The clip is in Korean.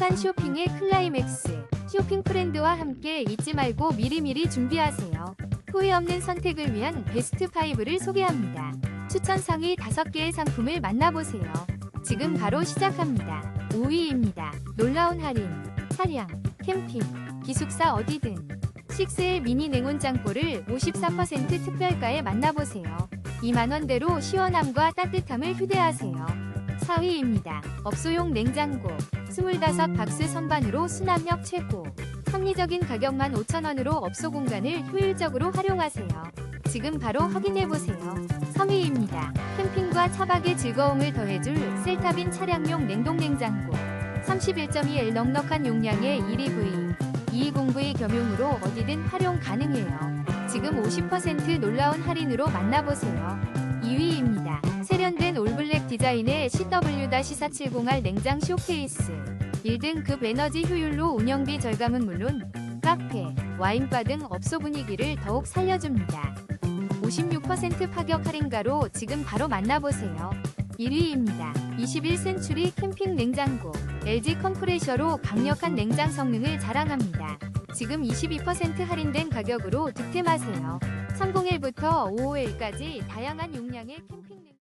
행복한 쇼핑의 클라이맥스. 쇼핑 프렌드와 함께 잊지 말고 미리미리 준비하세요. 후회 없는 선택을 위한 베스트 5를 소개합니다. 추천 상위 5개의 상품을 만나보세요. 지금 바로 시작합니다. 5위입니다. 놀라운 할인, 차량, 캠핑, 기숙사 어디든. 6의 미니 냉온 짱꼬를 54% 특별가에 만나보세요. 2만원대로 시원함과 따뜻함을 휴대하세요. 4위입니다. 업소용 냉장고. 25 박스 선반으로 수납력 최고. 합리적인 가격만 5,000원으로 업소 공간을 효율적으로 활용하세요. 지금 바로 확인해보세요. 3위입니다. 캠핑과 차박의 즐거움을 더해줄 셀타빈 차량용 냉동냉장고. 31.2L 넉넉한 용량의 1EV, 220V 겸용으로 어디든 활용 가능해요. 지금 50% 놀라운 할인으로 만나보세요. 2위입니다. 세련된 디자인의 CW-470R 냉장 쇼케이스. 1등급 에너지 효율로 운영비 절감은 물론 카페, 와인바 등 업소 분위기를 더욱 살려줍니다. 56% 파격 할인가로 지금 바로 만나보세요. 1위입니다. 21센츄리 캠핑 냉장고. LG 컴프레셔로 강력한 냉장 성능을 자랑합니다. 지금 22% 할인된 가격으로 득템하세요. 301부터 551까지 다양한 용량의 캠핑 냉